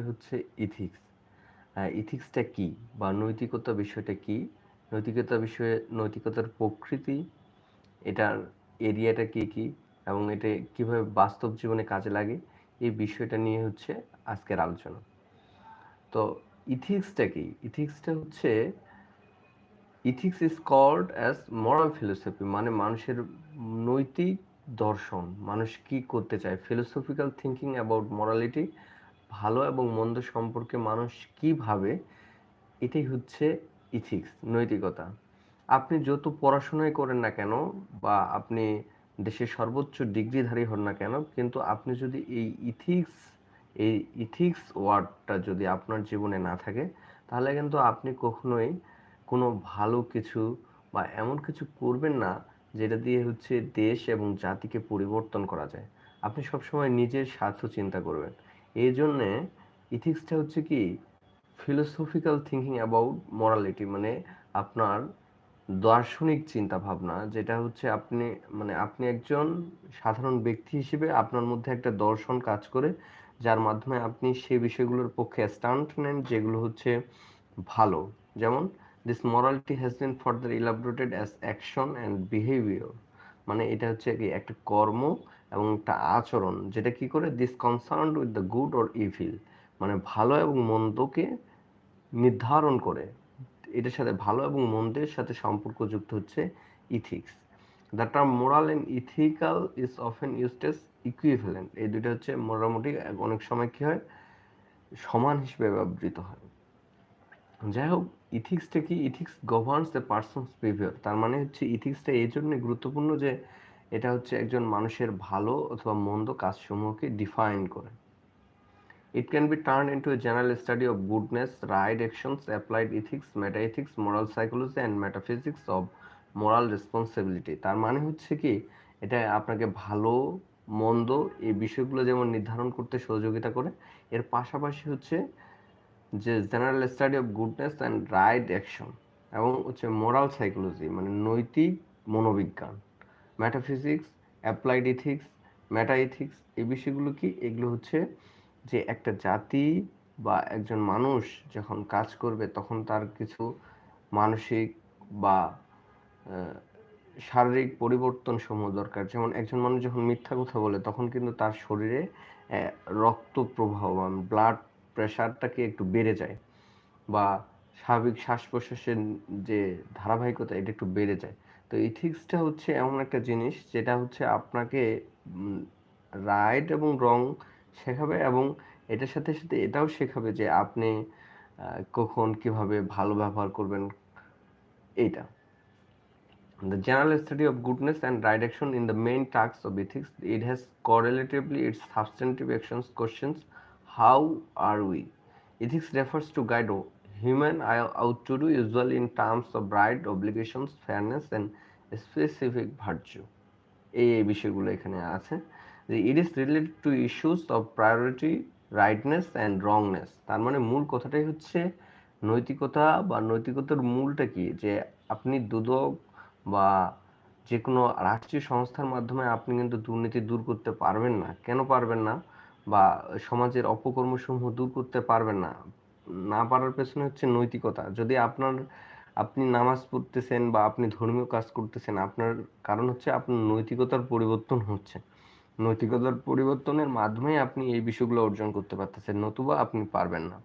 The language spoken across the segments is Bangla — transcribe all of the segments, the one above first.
হচ্ছে ইথিক্স ইথিক্সটা কি? বা নৈতিকতা বিষয়টা কি? নৈতিকতা বিষয়ে, নৈতিকতার প্রকৃতি, এটার এরিয়াটা কি কি? এবং এটা কীভাবে বাস্তব জীবনে কাজে লাগে? এই বিষয়টা নিয়ে হচ্ছে আজকের আলোচনা। তো ইথিক্সটা কি? ইথিক্সটা হচ্ছে ethics is called as moral philosophy মানে মানুষের নৈতিক দর্শন। মানুষ কি করতে চায়? ফিলোসফিক্যাল থিঙ্কিং অ্যাবাউট মরালিটি ভালো এবং মন্দ সম্পর্কে মানুষ কি ভাবে, এটাই হচ্ছে ইথিক্স নৈতিকতা। আপনি যত পড়াশোনাই করেন না কেন বা আপনি দেশের সর্বোচ্চ ডিগ্রিধারী হন না কেন, কিন্তু আপনি যদি এই ইথিক্স এই ইথিক্স ওয়ার্ডটা যদি আপনার জীবনে না থাকে, তাহলে কিন্তু আপনি কখনোই কোনো ভালো কিছু বা এমন কিছু করবেন না যেটা দিয়ে হচ্ছে দেশ এবং জাতিকে পরিবর্তন করা যায়। আপনি সবসময় নিজের স্বার্থ চিন্তা করবেন। এই জন্যে ইথিক্সটা হচ্ছে কি ফিলোসফিক্যাল থিঙ্কিং অ্যাবাউট মরালিটি মানে আপনার দার্শনিক চিন্তা ভাবনা যেটা হচ্ছে আপনি মানে আপনি একজন সাধারণ ব্যক্তি হিসেবে আপনার মধ্যে একটা দর্শন কাজ করে, যার মাধ্যমে আপনি সেই বিষয়গুলোর পক্ষে স্ট্যান্ড নেন যেগুলো হচ্ছে ভালো। যেমন this morality has been further elaborated as action and behaviour মানে এটা হচ্ছে কি একটা কর্ম এবং একটা আচরণ যেটা কি করে? This concern with the good or evil মানে ভালো এবং মন্দকে নির্ধারণ করে। এটার সাথে ভালো এবং মন্দের সাথে সম্পর্কযুক্ত হচ্ছে ethics the term moral and ethical is often used as equivalent এই দুটো হচ্ছে মোটামুটি অনেক সময় কি হয়? সমান হিসেবে ব্যবহৃত হয়। যাই হোক ইথিক্সটা কি? Ethics governs the person's behaviour তার মানে হচ্ছে ইথিক্সটা এই জন্য গুরুত্বপূর্ণ যে এটা হচ্ছে একজন মানুষের ভালো অথবা মন্দ কাজসমূহকে ডিফাইন করে। It can be turn into a general study of goodness right actions applied ethics meta ethics moral psychology and metaphysics of moral responsibility তার মানে হচ্ছে কি, এটা আপনাকে ভালো, মন্দ এই বিষয়গুলো যেমন নির্ধারণ করতে সহযোগিতা করে, এর পাশাপাশি হচ্ছে যে general study of goodness and right action এবং হচ্ছে মোরাল সাইকোলজি মানে নৈতিক মনোবিজ্ঞান। Metaphysics applied ethics meta ethics এই বিষয়গুলো কি? এগুলো হচ্ছে যে একটা জাতি বা একজন মানুষ যখন কাজ করবে, তখন তার কিছু মানসিক বা শারীরিক পরিবর্তন সমূহ দরকার। যেমন একজন মানুষ যখন মিথ্যা কথা বলে, তখন কিন্তু তার শরীরে রক্ত প্রবাহ ব্লাড প্রেশারটাকে একটু বেড়ে যায় বা স্বাভাবিক শ্বাস প্রশ্বাসের যে ধারাবাহিকতা, এটা একটু বেড়ে যায়। তো ইথিক্সটা হচ্ছে এমন একটা জিনিস যেটা হচ্ছে আপনাকে রাইট এবং রং শেখাবে এবং এটার সাথে সাথে এটাও শেখাবে যে আপনি কখন কীভাবে ভালো ব্যবহার করবেন এইটা The general study of goodness and right action in the main tasks of ethics, it has correlatively its substantive actions questions how are we? Ethics refers to guide human out to do usually in terms of right, obligations, fairness and specific virtue. এই এই বিষয়গুলো এখানে আছে। যে it is related to issues of priority rightness and wrongness তার মানে মূল কথাটাই হচ্ছে নৈতিকতা বা নৈতিকতার মূলটা কি? যে আপনি দুদক বা যে কোনো রাষ্ট্রীয় সংস্থার মাধ্যমে আপনি কিন্তু দুর্নীতি দূর করতে পারবেন না। কেন পারবেন না? বা সমাজের অপকর্মসমূহ দূর করতে পারবেন না। না পারার পেছনে হচ্ছে নৈতিকতা। যদি আপনার, আপনি নামাজ পড়তেছেন বা আপনি ধর্মীয় কাজ করতেছেন, আপনার কারণ হচ্ছে আপনার নৈতিকতার পরিবর্তন হচ্ছে। নৈতিকতার পরিবর্তনের মাধ্যমে আপনি এই বিষয়গুলো অর্জন করতে পারতেছেন, নতুবা আপনি পারবেন না।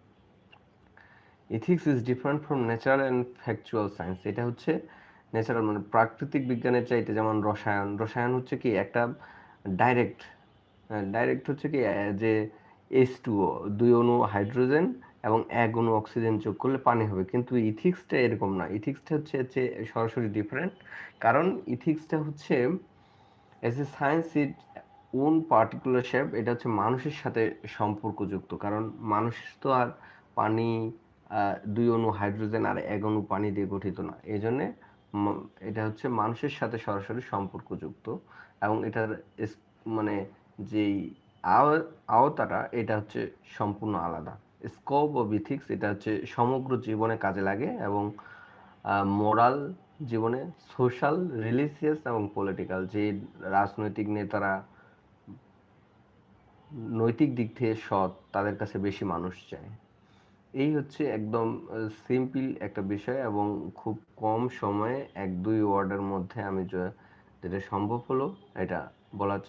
Ethics is different from natural and factual science এটা হচ্ছে ন্যাচারাল মানে প্রাকৃতিক বিজ্ঞানের চাইতে যেমন রসায়ন রসায়ন হচ্ছে কি একটা ডাইরেক্ট ডাইরেক্ট হচ্ছে কি, যে এইচ টু দুই অণু হাইড্রোজেন এবং এক অণু অক্সিজেন যোগ করলে পানি হবে। কিন্তু ইথিক্সটা এরকম না। ইথিক্সটা হচ্ছে হচ্ছে সরাসরি ডিফারেন্ট কারণ ইথিক্সটা হচ্ছে as a science it own particular shape এটা হচ্ছে মানুষের সাথে সম্পর্কযুক্ত। কারণ মানুষ তো আর পানি দুই অণু হাইড্রোজেন আর এক অণু পানি দিয়ে গঠিত না। এই জন্যে এটা হচ্ছে মানুষের সাথে সরাসরি সম্পর্কযুক্ত। এবং এটার মানে যেই আওতাটা, এটা হচ্ছে সম্পূর্ণ আলাদা। স্কোপ অফ ইথিক্স এটা হচ্ছে সমগ্র জীবনে কাজে লাগে এবং মোরাল জীবনে সোশ্যাল রিলিজিয়াস এবং পলিটিক্যাল যে রাজনৈতিক নেতারা নৈতিক দিক থেকে সৎ, তাদের কাছে বেশি মানুষ চায়। এই হচ্ছে একদম সিম্পল একটা বিষয় এবং খুব কম সময়ে এক দুই ওয়ার্ডের মধ্যে আমি যেটা সম্ভব হলো, এটা বলার